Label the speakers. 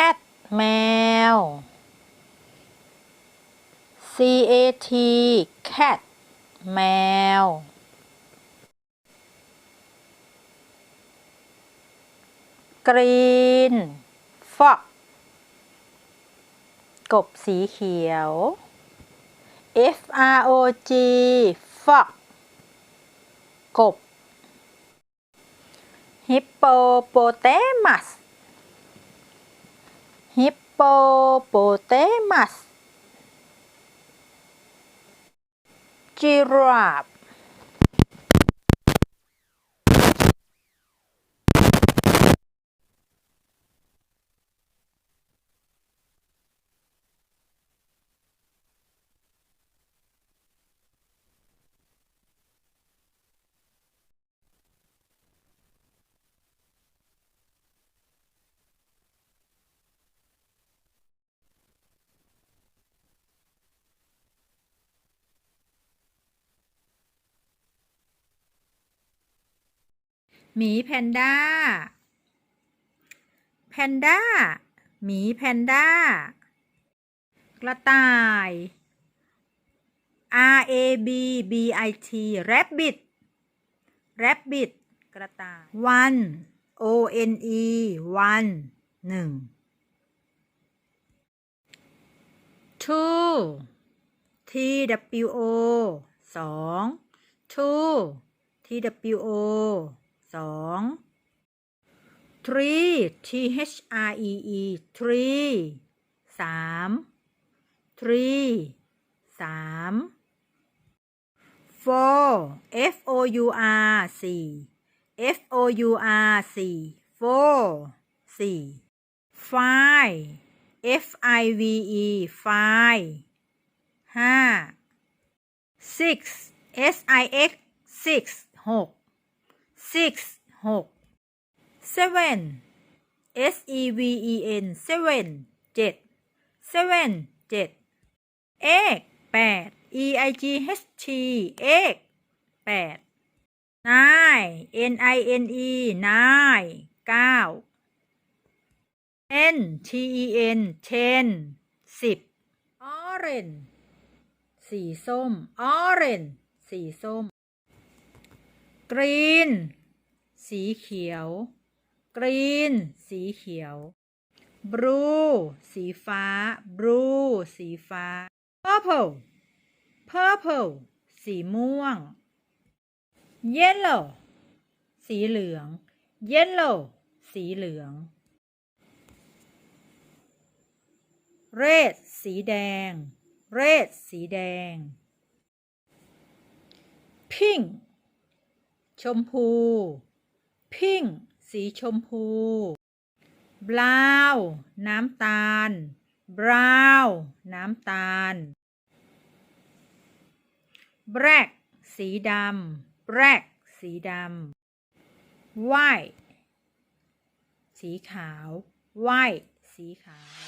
Speaker 1: แคทแมว cat cat แมว green fox กบสีเขียว f r o g fox กบ hippopotamus hippopotamus giraffe หมีแพนด้า แพนด้า หมีแพนด้า กระต่าย R A B B I T rabbit rabbit กระต่าย one O N E one หนึ่ง two T W O สอง two T W O สอง tree h t h r e e tree h สาม tree h สาม four f o u r สี่ f o u r สี่ four สี่ five f i v e five ห้า six s i x six หก six หก seven s e v e n seven เจ็ด seven เจ็ด eight แปด e i g h t eight แปด nine n i n e nine เก้า n t e n ten สิบ orange สีส้ม orange สีส้ม green สีเขียว กรีน สีเขียวบลูสีฟ้าบลูสีฟ้า purple purple สีม่วง yellow สีเหลือง yellow สีเหลือง red สีแดง red สีแดง pink ชมพูพิ้งสีชมพูบลาว น้ำตาล บราวน้ำตาล แบล็กสีดำแบล็กสีดำ ไวท์สีขาวไวท์สีขาว